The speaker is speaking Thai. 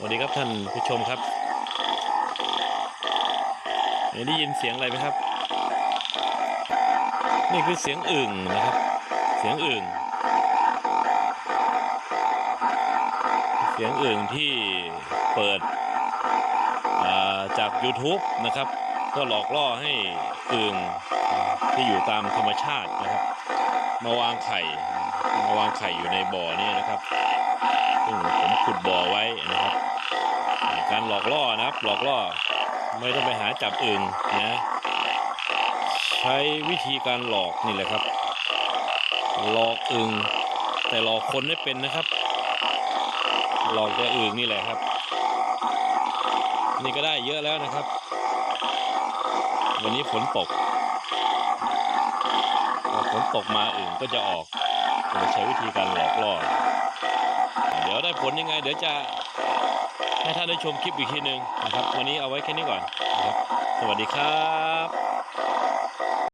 สวัสดีครับท่านผู้ชมครับเห็นได้ยินเสียงอะไรไหมครับ นี่คือเสียงอึ่งนะครับ เสียงอึ่งเสียงอึ่งที่เปิดาจาก YouTube นะครับ ก็หลอกล่อให้อึ่งที่อยู่ตามธรรมชาตินะครับ มาวางไข่มาวางไข่อยู่ในบ่อนี่นะครับซึ่งผมขุดบ่อไว้นะครับ การ หลอกล่อนะครับ หลอกล่อ ไม่ต้องไปหาจับอึ่งนะใช้วิธีการหลอกนี่แหละครับ หลอกอึงแต่หลอกคนไม่เป็นนะครับ หลอกแต่อึ่งนี่แหละครับ นี่ก็ได้เยอะแล้วนะครับ วันนี้ฝนตกพอฝนตกมาอึ่งก็จะออกใช้วิธีการหลอกล่อเดี๋ยวได้ผลยังไง เดี๋ยวจะ ให้ท่านได้ชมคลิปอีกทีหนึ่งนะครับ วันนี้เอาไว้แค่นี้ก่อนนะครับ สวัสดีครับ